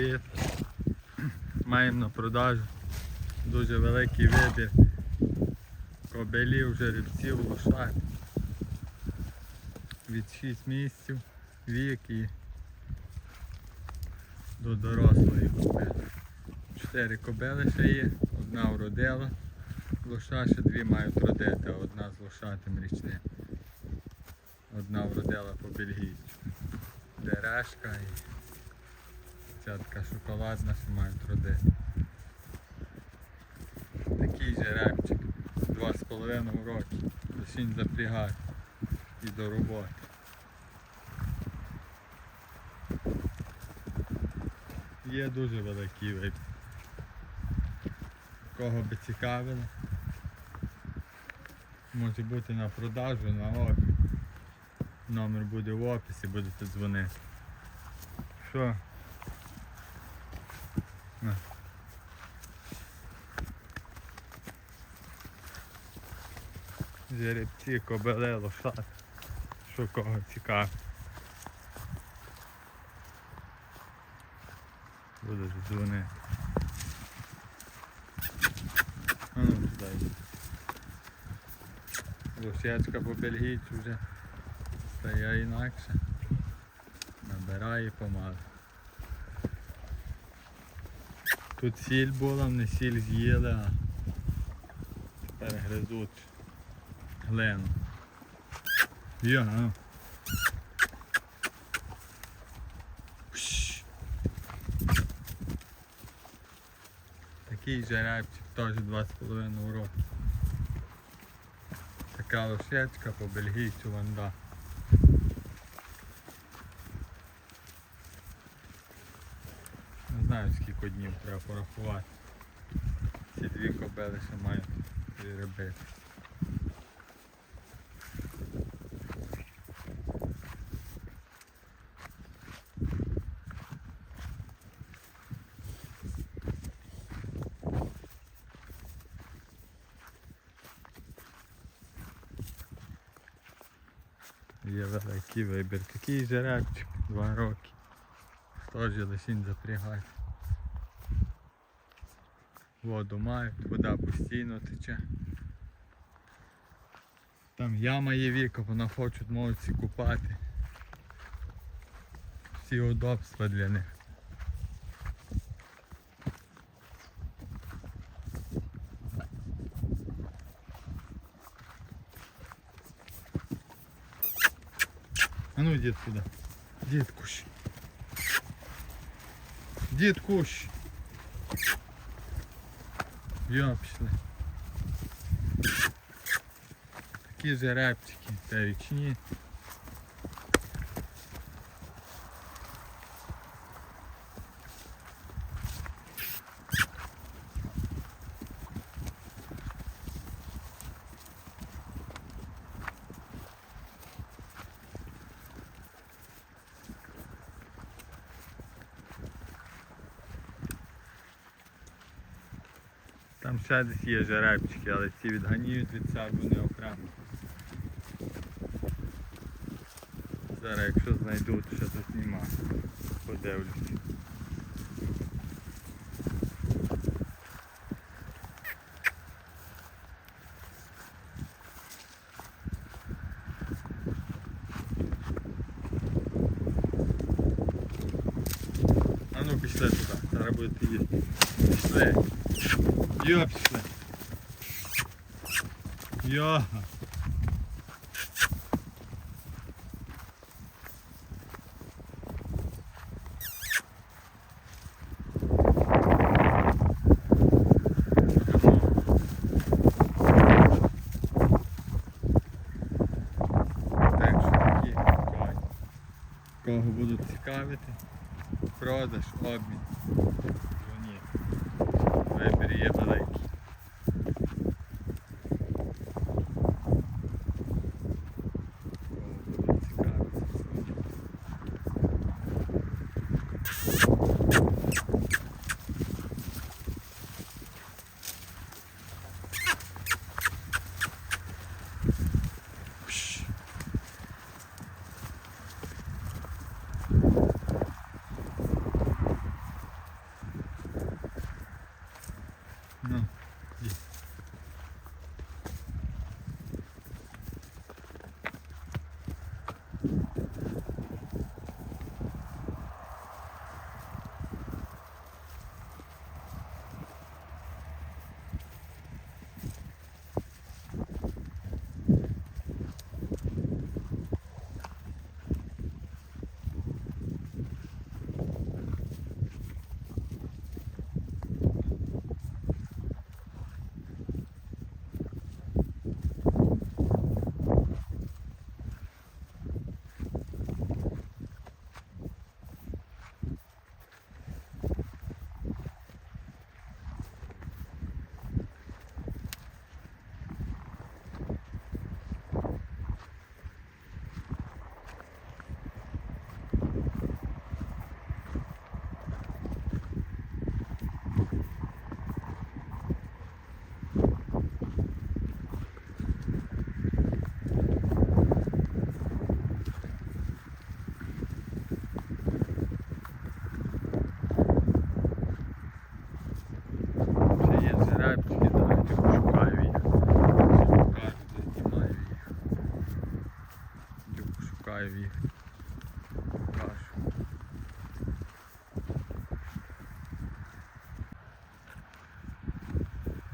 привіт. Маємо на продажу дуже великий вибір кобелів, жеребців, лошад. Від 6 місяців вік і до дорослої кобили. Чотири кобили ще є, одна вродила, лоша ще дві мають родити, одна з лошатим річним. Одна вродила по бельгійцю. Дерешка і ця така шоколадна, що мають родити. Такий жеребчик, два з половиною роки. Лишінь запрягати і до роботи. Є дуже великий вибір. Кого би цікавило, може бути на продажу, на обмін. Номер буде в описі, будете дзвонити. Що? На. Жеребці, кобели, лошад. Що кого цікаво. Будеш дзвонити. А ну туди. йди. Лошечка по бельгійцю вже стає інакше. Набирає помалу. Тут сіль була, вони сіль з'їли, а тепер гризуть глину. Йо, а ну. Такий жеребчик, теж 2,5 року. Така лошечка по бельгійцю ванда. Не скільки днів треба порахувати. Ці дві кобели ще мають робити. Є великий вибір. Такий жеребчик, два роки. Теж лишінь запрягати. Воду мають, вода постійно тече. Там яма є віка, вона хочуть можуть купати. Всі удобства для них. А ну дід сюди. Дід кущ. Дід кущ. Я пішли. Такі жеребчики та річні. Там ще десь є жеребчики, але ці відганіють від себе не окремо. Зараз якщо знайдуть, що тут нема. Подивлюсь. А ну пішли туди, зараз будете їсти. Пішли. Йо, пішли. Йо. Кого будуть цікавити, продаж, обмін. Дзвоніть. Вибір є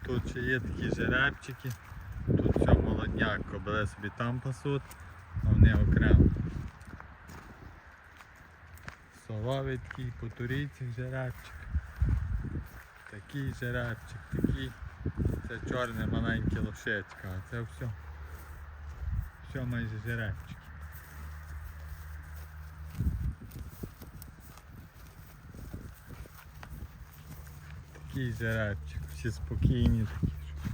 Тут ще є такі жеребчики. Тут все молодняк, кобили собі там пасуть, а вони окремо. Соловий такий по турійцях жеребчик. Такий жеребчик, такий. Це чорне маленьке лошечка, а це все. Все майже жеребчики. Такий жеребчик, всі спокійні такі. що.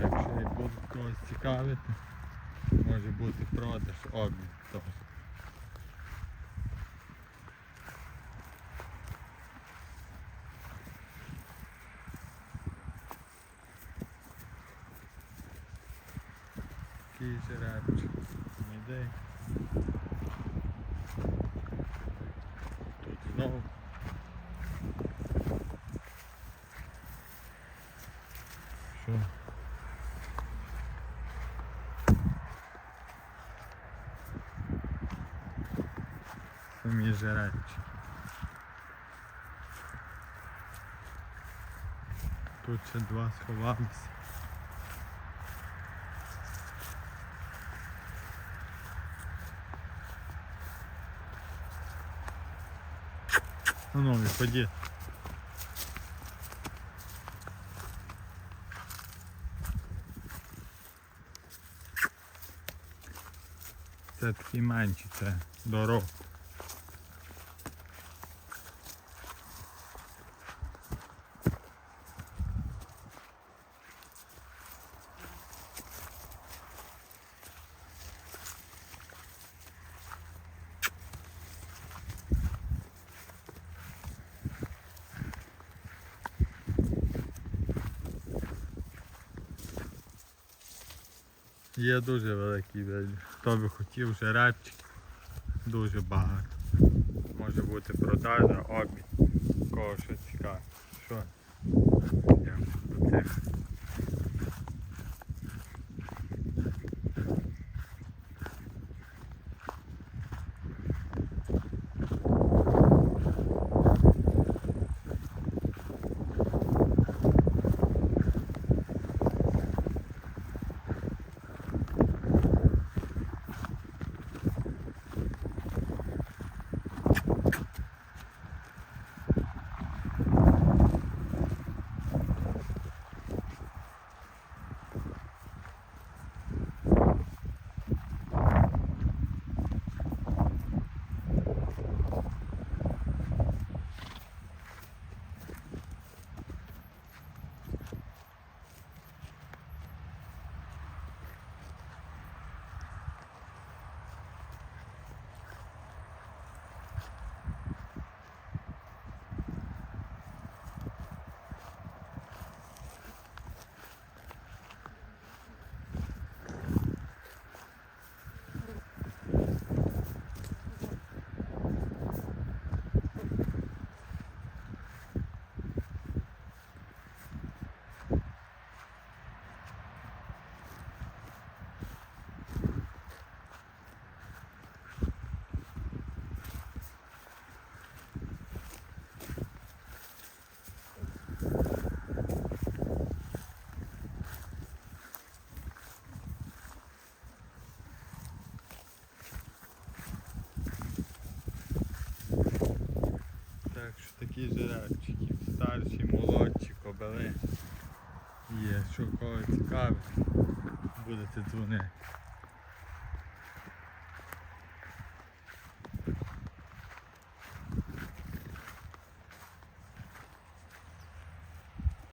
Якщо і будуть когось цікавити, може бути продаж, обмін теж. Такий жеребчик. Ніде. Тут знову. Що? Самі жеребчики. Тут ще два сховалися. Ну, ну, виходи. Це такий менший, це дорог. Є дуже великий день. Хто би хотів жеребчик, дуже багато. Може бути продажа, обмін. Кого що цікаве. Що? Я до цих. Так що такі жеребчики, старші, молодші, кобили. Є, що кого цікавить, будете дзвонити.